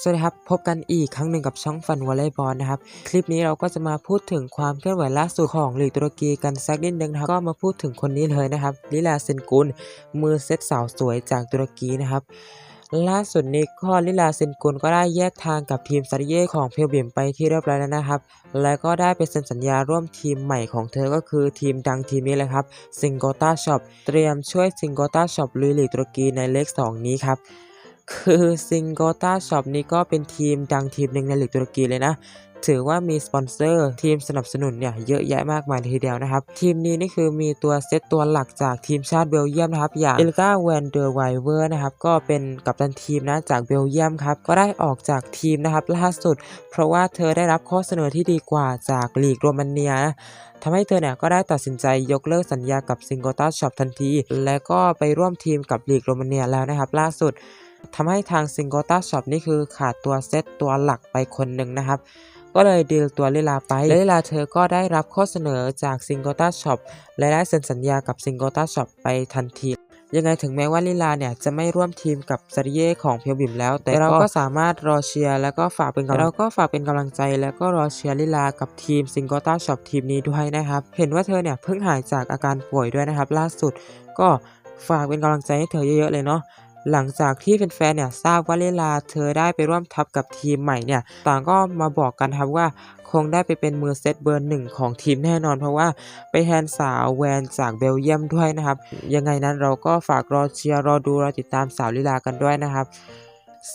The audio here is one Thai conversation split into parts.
สวัสดีครับ พบกันอีกครั้งหนึ่งกับช่องฟันวอลเลย์บอลนะครับ คลิปนี้เราก็จะมาพูดถึงความเคลื่อนไหวล่าสุดของลีกตุรกีกันสักนิดนึงนะครับ ก็มาพูดถึงคนนี้เลยนะครับ ลิลาเซนกุล มือเซตสาวสวยจากตุรกีนะครับ ล่าสุดนี้ก็ลิลาเซนกุลก็ได้แยกทางกับทีมซาริเย่ของเพลเบียมไปที่เรียบร้อยแล้วนะครับ และก็ได้ไปเซ็นสัญญาร่วมทีมใหม่ของเธอก็คือทีมดังทีมนี้เลยครับซิงโกตาช็อปเตรียมช่วยซิงโกตาช็อปลุยลีกตุรกีในเลข2นี้ครับ คือซิงโกตาช็อปนี้ก็เป็นทีมดังทีมหนึ่งในลีกตุรกีเลยนะ ถือว่ามีสปอนเซอร์ทีมสนับสนุนเนี่ยเยอะแยะมากมายทีเดียวนะครับ ทีมนี้นี่คือมีตัวเซตตัวหลักจากทีมชาติเบลเยียมนะครับ อย่างเอลกาแวนเดอร์ไวเวอร์นะครับ ก็เป็นกัปตันทีมนะจากเบลเยียมครับ ก็ได้ออกจากทีมนะครับล่าสุด เพราะว่าเธอได้รับข้อเสนอที่ดีกว่าจากลีกโรมาเนียนะทำให้เธอเนี่ยก็ได้ตัดสินใจยกเลิกสัญญากับซิงโกตาช็อปทันที และก็ไปร่วมทีมกับลีกโรมาเนียแล้วนะครับล่าสุด ทำให้ทางซิงโกตาช็อปนี่คือขาดตัวเซตตัวหลักไปคนหนึ่งนะครับ ก็เลยดีลตัวลิลาไปและลิลาเธอก็ได้รับข้อเสนอจากซิงโกตาช็อปและได้เซ็นสัญญากับซิงโกตาช็อปไปทันทียังไงถึงแม้ว่าลิลาเนี่ยจะไม่ร่วมทีมกับซาริเย่ของเพียวบิมแล้ว แต่เราก็สามารถรอเชียร์แล้วก็ฝากเป็นกำลังเราก็ฝากเป็นกำลังใจ แล้วก็รอเชียร์ลิลากับทีมซิงโกตาช็อปทีมนี้ด้วยนะครับ เห็นว่าเธอเนี่ยเพิ่งหายจากอาการป่วยด้วยนะครับ ล่าสุดก็ฝากเป็นกำลังใจให้เธอเยอะๆเลยเนาะ หลังจากที่แฟนๆเนี่ยทราบว่าลิลาเธอได้ไปร่วมทัพกับทีมใหม่เนี่ยต่างก็มาบอกกันครับว่าคงได้ไปเป็นมือเซตเบอร์หนึ่งของทีมแน่นอน เพราะว่าไปแทนสาวแวนจากเบลเยียมด้วยนะครับ ยังไงนั้นเราก็ฝากรอเชียร์รอดูรอติดตามสาวลิลากันด้วยนะครับ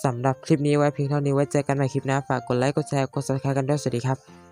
สำหรับคลิปนี้ไว้เพียงเท่านี้ไว้เจอกันใหม่คลิปหน้าฝากกดไลค์กดแชร์กด subscribe กันด้วยสวัสดีครับ